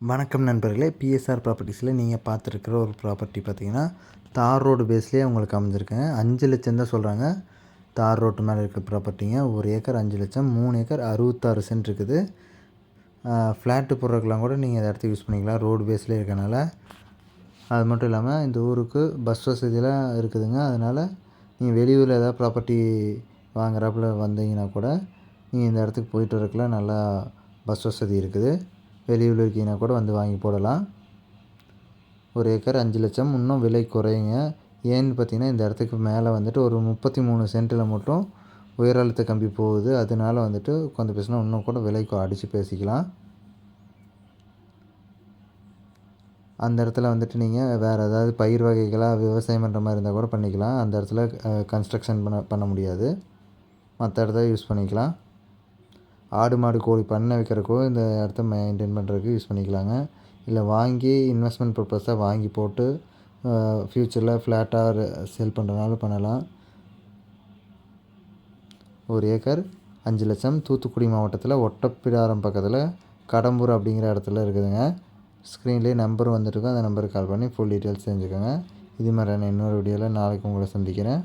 வணக்கம் நண்பர்களே பிஎஸ்ஆர் ப்ராப்பர்ட்டிஸில் நீங்கள் பார்த்துருக்குற ஒரு ப்ராப்பர்ட்டி பார்த்தீங்கன்னா தார் ரோடு பேஸ்லேயே உங்களுக்கு அமைஞ்சிருக்குங்க அஞ்சு லட்சம் தான் சொல்கிறாங்க தார் ரோட்டு மேலே இருக்க ப்ராப்பர்ட்டிங்க ஒரு ஏக்கர் அஞ்சு லட்சம் மூணு ஏக்கர் அறுபத்தாறு சென்ட் இருக்குது. ஃப்ளாட்டு போடுறதுக்கெலாம் கூட நீங்கள் இந்த இடத்த யூஸ் பண்ணிக்கலாம். ரோடு பேஸ்லேயே இருக்கனால. அது மட்டும் இல்லாமல் இந்த ஊருக்கு பஸ் வசதியெலாம் இருக்குதுங்க. அதனால் நீங்கள் வெளியூரில் ஏதாவது ப்ராப்பர்ட்டி வாங்குறாப்புல வந்தீங்கன்னா கூட நீங்கள் இந்த இடத்துக்கு போயிட்டு வரக்குலாம் நல்லா பஸ் வசதி இருக்குது. வெளியூரில் இருக்கீங்கன்னா கூட வந்து வாங்கி போடலாம். ஒரு ஏக்கர் அஞ்சு லட்சம். இன்னும் விலை குறையுங்க. ஏன்னு பார்த்தீங்கன்னா இந்த இடத்துக்கு மேலே வந்துட்டு ஒரு முப்பத்தி மூணு சென்ட்டில் மட்டும் உயர் அழுத்த கம்பி போகுது. அதனால வந்துட்டு கொஞ்சம் பேசினா இன்னும் கூட விலை அடித்து பேசிக்கலாம். அந்த இடத்துல வந்துட்டு நீங்கள் வேறு ஏதாவது பயிர் வகைகளாக விவசாயம் பண்ணுற மாதிரி இருந்தால் கூட பண்ணிக்கலாம். அந்த இடத்துல கன்ஸ்ட்ரக்ஷன் பண்ண பண்ண முடியாது. மற்ற இடத்த யூஸ் பண்ணிக்கலாம். ஆடு மாடு கோழி பண்ணை வைக்கிறக்கோ இந்த இடத்த மெயின்டைன் பண்ணுறதுக்கு யூஸ் பண்ணிக்கலாங்க. இல்லை வாங்கி இன்வெஸ்ட்மெண்ட் பர்பஸாக வாங்கி போட்டு ஃப்யூச்சரில் ஃப்ளாட்டாக சேல் பண்ணுறனாலும் பண்ணலாம். ஒரு ஏக்கர் அஞ்சு லட்சம் தூத்துக்குடி மாவட்டத்தில் ஒட்டப்பிடாரம் பக்கத்தில் கடம்பூர் அப்படிங்கிற இடத்துல இருக்குதுங்க. ஸ்க்ரீன்லேயே நம்பர் வந்துட்டுருக்கோம் அந்த நம்பருக்கு கால் பண்ணி ஃபுல் டீட்டெயில்ஸ் தெரிஞ்சுக்கோங்க. இது மாதிரியான இன்னொரு வீடியோவில் நாளைக்கு உங்களை சந்திக்கிறேன்.